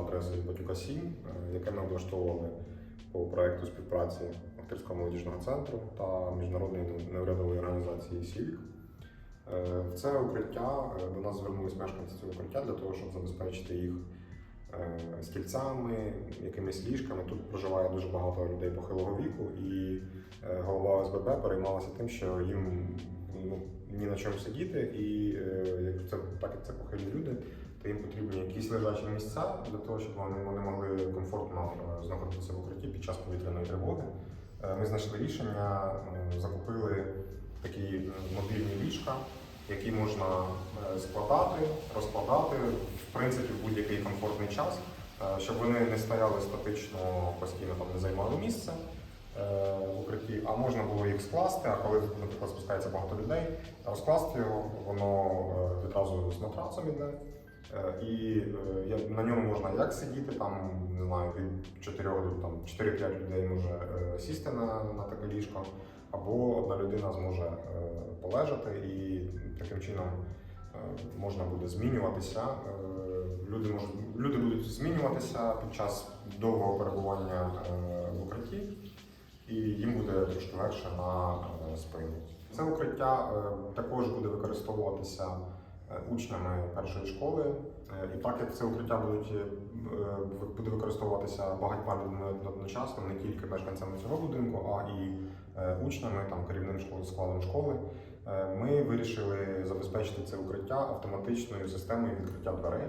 адресою Батюка 7, е, яке ми облаштовували по проекту співпраці Охтирського молодіжного центру та міжнародної неурядової організації СІВІК. Е, В це укриття е, до нас звернулись мешканці цього укриття для того, щоб забезпечити їх стільцями, якимись ліжками. Тут проживає дуже багато людей похилого віку, і голова ОСББ переймалася тим, що їм ну, ні на чому сидіти, і як це так як це похилі люди, то їм потрібні якісь лежачі місця для того, щоб вони, вони могли комфортно е, знаходитися в укритті під час повітряної тривоги. Е, Ми знайшли рішення, е, закупили такі мобільні ліжка, які можна складати, розкладати в принципі в будь-який комфортний час, щоб вони не стояли статично, постійно там не займали місце в укритті, а можна було їх скласти. А коли, наприклад, спускається багато людей, розкласти його, воно відразу з матрацом іде. Е, І е, на ньому можна як сидіти, там не знаю, від 4 до там 4-5 людей може е, сісти на, на таке ліжко, або одна людина зможе полежати і таким чином можна буде змінюватися. Люди можуть люди будуть змінюватися під час довгого перебування в укритті, і їм буде трошки легше на спині. Це укриття також буде використовуватися учнями першої школи. Е, І так як це укриття будуть, е, е, буде використовуватися багатьма людьми одночасно, не тільки мешканцями цього будинку, а і е, учнями, там, керівним школи, складом школи, е, ми вирішили забезпечити це укриття автоматичною системою відкриття дверей,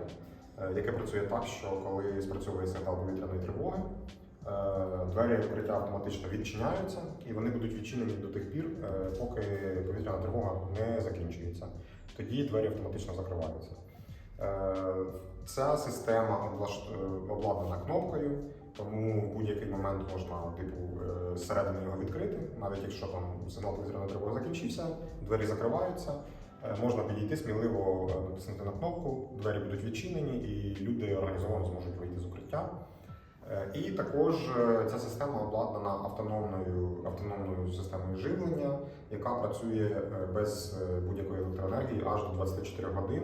е, яке працює так, що коли спрацьовує сигнал повітряної тривоги, е, двері укриття автоматично відчиняються, і вони будуть відчинені до тих пір, е, поки повітряна тривога не закінчується. Тоді двері автоматично закриваються. Е, Ця система е, обладнана кнопкою, тому в будь-який момент можна типу е, зсередини його відкрити, навіть якщо там сигнал повітряної тривоги закінчився, двері закриваються. е, Можна підійти сміливо е, натиснути на кнопку, двері будуть відчинені, і люди організовано зможуть вийти з укриття. Е, І також е, ця система обладнана автономною, автономною системою живлення, яка працює е, без будь-якої електроенергії аж до 24 годин.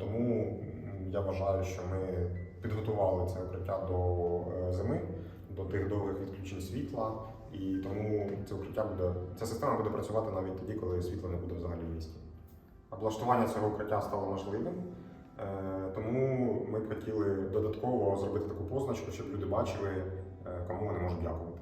Тому я вважаю, що ми підготували це укриття до зими, до тих довгих відключень світла, і тому це укриття буде, ця система буде працювати навіть тоді, коли світла не буде взагалі в місті. Облаштування цього укриття стало можливим, тому ми б хотіли додатково зробити таку позначку, щоб люди бачили, е, кому вони можуть дякувати.